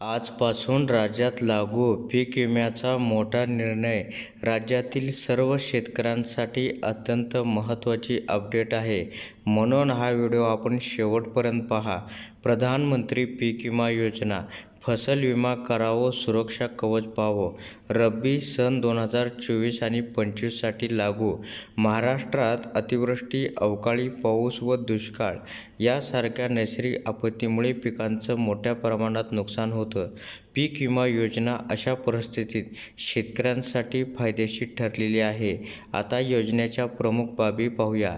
आजपासून राज्यात लागू पीक विम्याचा मोठा निर्णय राज्यातील सर्व शेतकऱ्यांसाठी अत्यंत महत्त्वाची अपडेट आहे. म्हणून हा व्हिडिओ आपण शेवटपर्यंत पहा. प्रधानमंत्री पीक विमा योजना फसल विमा करावं सुरक्षा कवच पाहावं रब्बी सन दोन हजार चोवीस आणि पंचवीससाठी लागू. महाराष्ट्रात अतिवृष्टी अवकाळी पाऊस व दुष्काळ यासारख्या नैसर्गिक आपत्तीमुळे पिकांचं मोठ्या प्रमाणात नुकसान होतं. पीक विमा योजना अशा परिस्थितीत शेतकऱ्यांसाठी फायदेशीर ठरलेली आहे. आता योजनेच्या प्रमुख बाबी पाहूया.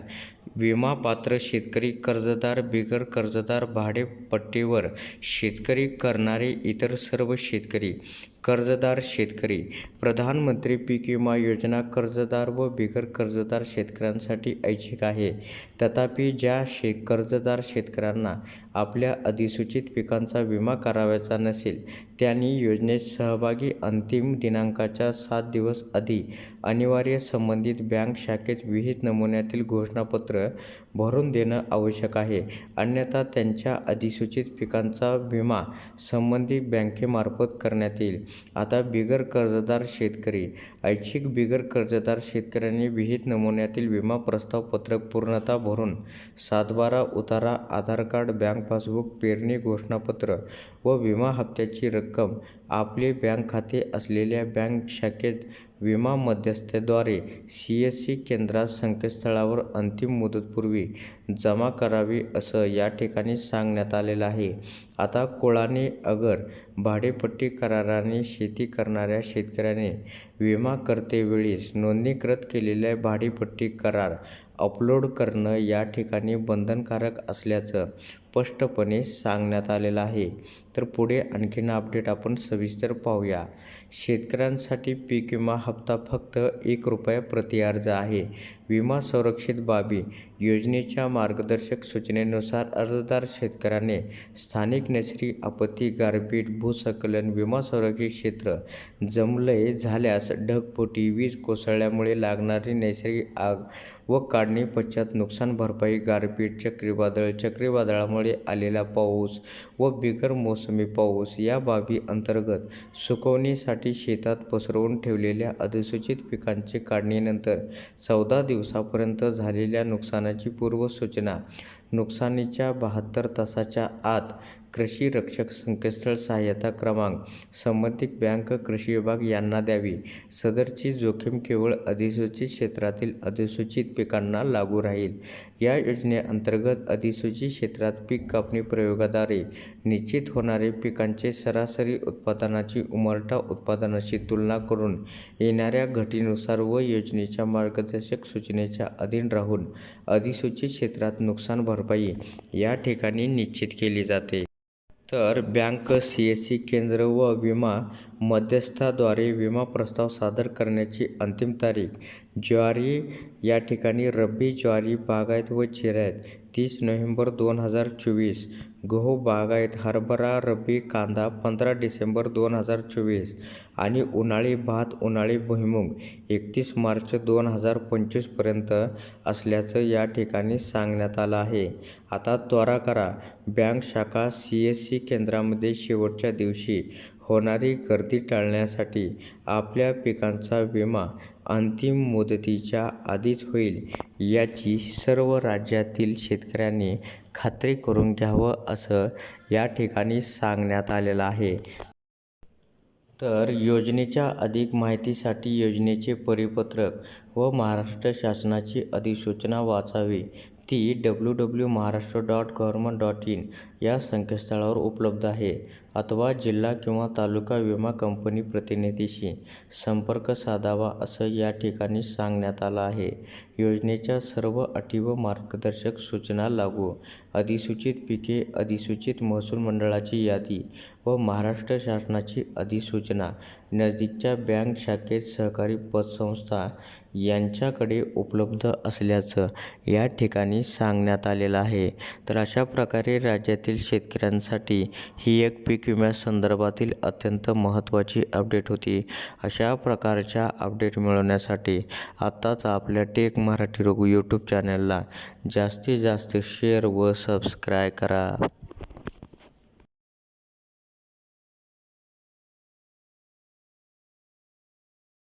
विमा पात्र शेतकरी कर्जदार बिगर कर्जदार भाडेपट्टीवर शेतकरी करणारे इतर सर्व शेतकरी कर्जदार शेतकरी प्रधानमंत्री पीक विमा योजना कर्जदार व बिगर कर्जदार शेतकऱ्यांसाठी ऐच्छिक आहे. तथापि ज्या शे कर्जदार शेतकऱ्यांना आपल्या अधिसूचित पिकांचा विमा करावयाचा नसेल त्यांनी योजनेत सहभागी अंतिम दिनांकाच्या सात दिवस आधी अनिवार्य संबंधित बँक शाखेत विहित नमुन्यातील घोषणापत्र भरून देणं आवश्यक आहे. अन्यथा त्यांच्या अधिसूचित पिकांचा विमा संबंधित बँकेमार्फत करण्यात येईल. आता बिगर कर्जदार शेतकरी ऐच्छिक बिगर कर्जदार शेतकऱ्यांनी विहित नमुन्यातील विमा प्रस्ताव पत्रक पूर्णतः भरून सातबारा उतारा आधार कार्ड बँक पासबुक पेरणी घोषणापत्र व विमा हप्त्याची रक्कम आपले बँक खाते असलेल्या बँक शाखेत विमा मध्यस्थद्वारे सी एस सी केंद्रात संकेतस्थळावर अंतिम मुदतपूर्वी जमा करावी असं या ठिकाणी सांगण्यात आलेलं आहे. आता कोळाने अगर भाडेपट्टी कराराने शेती करणाऱ्या शेतकऱ्याने विमा करतेवेळीस नोंदणीकृत केलेल्या भाडेपट्टी करार अपलोड करणं या ठिकाणी बंधनकारक असल्याचं स्पष्टपणे सांगण्यात आलेलं आहे. तर पुढे आणखीन अपडेट आपण सविस्तर पाहूया. शेतकऱ्यांसाठी पीक विमा हप्ता फक्त एक रुपया प्रति अर्ज आहे. विमा संरक्षित बाबी योजनेच्या मार्गदर्शक सूचनेनुसार अर्जदार शेतकऱ्याने स्थानिक नैसर्गिक आपत्ती गारपीट भूसंकलन विमा संरक्षित क्षेत्र जमलय झाल्यास ढगफुटी वीज कोसळल्यामुळे लागणारी नैसर्गिक आग व काढणी पश्चात नुकसान भरपाई गारपीट चक्रीवादळ चक्रीवादळामुळे आलेला पाऊस व बिगर मोसमी पाऊस या बाबी अंतर्गत सुकवणीसाठी शेतात पसरवून ठेवलेल्या अधिसूचित पिकांचे काढणीनंतर चौदा दिवसापर्यंत झालेल्या नुकसानाची पूर्वसूचना नुकसानीच्या बहात्तर तासाच्या आत कृषी रक्षक संकेतस्थळ सहाय्यता क्रमांक संबंधित बँक कृषी विभाग यांना द्यावी. सदरची जोखीम केवळ अधिसूचित क्षेत्रातील अधिसूचित पिकांना लागू राहील. या योजनेअंतर्गत अधिसूचित क्षेत्रात पीक कापणी प्रयोगाद्वारे निश्चित होणारे पिकांचे सरासरी उत्पादनाची उमरटा उत्पादनाशी तुलना करून येणाऱ्या घटीनुसार व योजनेच्या मार्गदर्शक सूचनेच्या अधीन राहून अधिसूचित क्षेत्रात नुकसान भरपाई या ठिकाणी निश्चित केली जाते. तर बँक सी एस सी केंद्र व विमा मध्यस्थाद्वारे विमा प्रस्ताव सादर करण्याची अंतिम तारीख ज्वारी या ठिकाणी रब्बी ज्वारी बागायत व जिरायत तीस नोव्हेंबर दोन हजार चोवीस गहू बागायत हरभरा रब्बी कांदा पंधरा डिसेंबर दोन हजार चोवीस आणि उन्हाळी भात उन्हाळी भुईमूग एकतीस मार्च दोन हजार पंचवीसपर्यंत असल्याचं या ठिकाणी सांगण्यात आलं आहे. आता त्वरा करा. बँक शाखा सी एस सी केंद्रामध्ये शेवटच्या दिवशी होणारी गर्दी टाळण्यासाठी आपल्या पिकांचा विमा अंतिम मुदतीच्या आधीच होईल याची सर्व राज्यातील शेतकऱ्यांनी खात्री करून घ्यावं असं या ठिकाणी सांगण्यात आलेलं आहे. तर योजनेच्या अधिक माहितीसाठी योजनेचे परिपत्रक व महाराष्ट्र शासनाची अधिसूचना वाचावी. ती W W Maharashtra dot government dot in या संकेतस्थळावर उपलब्ध आहे. अथवा जिल्हा किंवा तालुका विमा कंपनी प्रतिनिधीशी संपर्क साधावा असं या ठिकाणी सांगण्यात आलं आहे. योजनेच्या सर्व अटी व मार्गदर्शक सूचना लागू अधिसूचित पिके अधिसूचित महसूल मंडळाची यादी व महाराष्ट्र शासनाची अधिसूचना नजदीकच्या बँक शाखेत सहकारी पतसंस्था यांच्याकडे उपलब्ध असल्याचं या ठिकाणी सांगण्यात आलेलं आहे. तर अशा प्रकारे राज्यातील शेतकऱ्यांसाठी ही एक पीक विम्यासंदर्भातील अत्यंत महत्त्वाची अपडेट होती. अशा प्रकारच्या अपडेट मिळवण्यासाठी आत्ताच आपल्या टेक मराठी रोग यूट्यूब चॅनलला जास्तीत जास्त शेअर व सबस्क्राय करा.